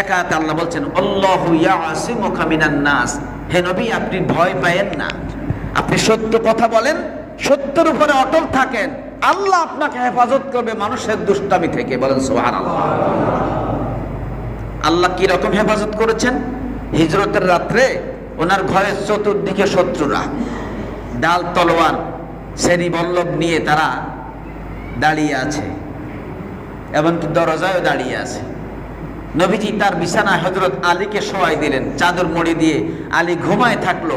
একাতে আল্লাহ বলছেন নাস। হে নবী, আপনি ভয় পায়েন না। আপনি সত্য কথা বলেন, সত্যের উপরে অটল থাকেন। আল্লাহ আপনাকে হেফাজত করবে মানুষের দুষ্টামি থেকে। বলেন, সুবহানাল্লাহ। আল্লাহ কি রকম হেফাজত করেছেন? হিজরতের রাত্রে ওনার ঘরের চতুর্দিকে শত্রুরা, ডাল, তলোয়ার, শ্রেণি বল্লভ নিয়ে তারা দাঁড়িয়ে আছে, এমনকি দরজায়ও দাঁড়িয়ে আছে। নবীজি তার বিছানায় হজরত আলীকে সবাই দিলেন, চাদর মুড়ি দিয়ে। আলী ঘুমায় থাকল।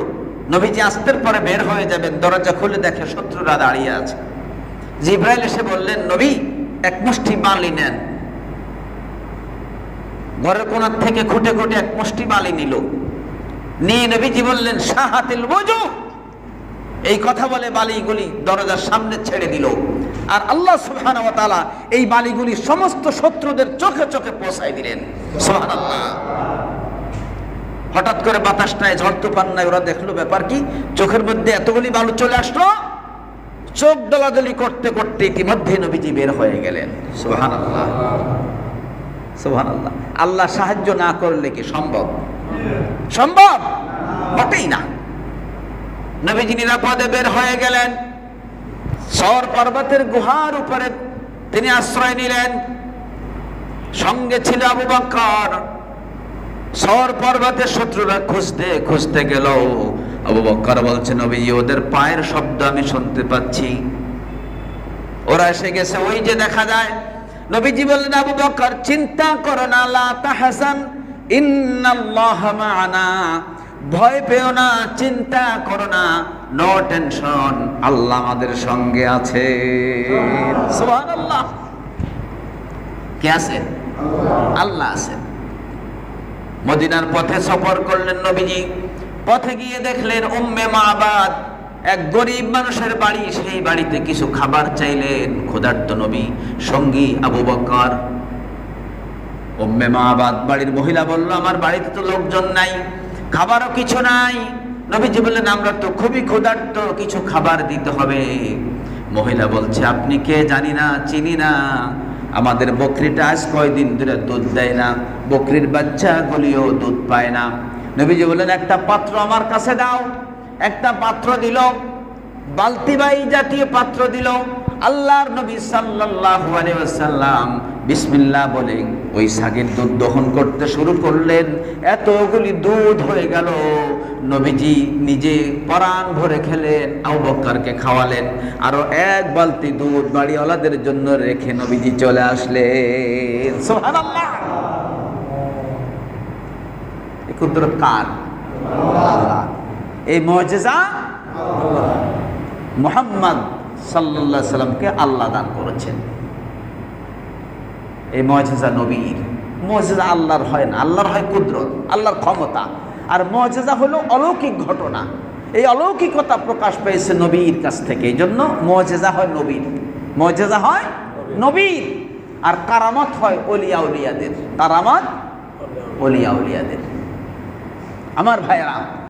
নবীজি আসতের পরে বের হয়ে যাবেন, দরজা খুলে দেখে শত্রুরা দাঁড়িয়ে আছে। জিব্রাইল এসে বললেন, নবী, এক মুষ্টি বালি নেন। ঘরের কোনার থেকে খুঁটে খুঁটে এক মুষ্টি বালি নিল। নিয়ে নবীজি বললেন সাহাতিল বুঝু এই কথা বলে বালিগুলি দরজার সামনে ছেড়ে দিল। আর আল্লাহ ওয়া এই বালিগুলি সমস্ত শত্রুদের চোখে চোখে পৌঁছায় দিলেন। হঠাৎ করে বাতাসটায় ঝড় তুফান নাই ওরা দেখল ব্যাপার কি? চোখের মধ্যে এতগুলি বালু চলে আসলো। চোখ দলাদলি করতে করতে ইতিমধ্যে নবীজি বের হয়ে গেলেন। সুবহানাল্লাহ। সুবহানাল্লাহ। আল্লাহ আল্লাহ সাহায্য না করলে কি সম্ভব? সম্ভব? মোটেই না। নবীজি নিরাপদে বের হয়ে গেলেন। সর পর্বতের গুহার উপরে তিনি আশ্রয় নিলেন। সঙ্গে ছিল আবু বকর। সর পর্বতের শত্রুরা খুঁজতে খুঁজতে গেল। আবু বকর বলছে নবীজি ওদের পায়ের শব্দ আমি শুনতে পাচ্ছি। ওরা এসে গেছে। ওই যে দেখা যায়, নবীজি বললেন, আবু বকর, চিন্তা করো না, লা তাহসান ইন্নাল্লাহ মা'ানা ভয় পেও না চিন্তা করো না নো টেনশন আল্লাহ আমাদের সঙ্গে আছে। সুবহানাল্লাহ। কে আছেন আল্লাহ আছেন মদিনার পথে সফর করলেন নবীজি। পথে গিয়ে দেখলেন উম্মে মাবাদ এক গরিব মানুষের বাড়ি সেই বাড়িতে কিছু খাবার চাইলেন। ক্ষুধার্ত নবী সঙ্গী আবু বকর। উম্মে মাবাদ বাড়ির মহিলা বলল আমার বাড়িতে তো লোকজন নাই। খাবারও কিছু নাই। নবীজি বললেন, আমরা তো খুবই ক্ষুধার্ত, কিছু খাবার দিতে হবে। মহিলা বলছে, আপনি কে জানি না, চিনি না। আমাদের বকরিটা আজ কয়দিন ধরে দুধ দেয় না। বকরির বাচ্চা বাচ্চাগুলিও দুধ পায় না। নবীজি বললেন, একটা পাত্র আমার কাছে দাও। একটা পাত্র দিল বালতিবাই জাতীয় পাত্র দিল। আল্লাহর নবী আলাইহি বিসমিল্লাহ বলে ওই সাগের দুধ দহন করতে শুরু করলেন। এতগুলি দুধ হয়ে গেল। নবীজি নিজে পরাণ ভরে খেলেন, আবু বক্করকে খাওয়ালেন। আরও এক বালতি দুধ বাড়িওয়ালাদের জন্য রেখে নবীজি চলে আসলেন। কুদরত কার? এই মুজিজা? মুহাম্মদ আলাইহি সাল্লামকে আল্লাহ দান করেছেন। এই মজেজা নবীর। মজেজা আল্লাহর হয় না, আল্লাহর হয় কুদরত, আল্লাহর ক্ষমতা। আর মজেজা হলো অলৌকিক ঘটনা। এই অলৌকিকতা প্রকাশ পেয়েছে নবীর কাছ থেকে, এই জন্য মজেজা হয় নবীর। মজেজা হয় নবীর। আর কারামত হয় অলিয়া উলিয়াদের, কারামত অলিয়া উলিয়াদের। আমার ভাইরা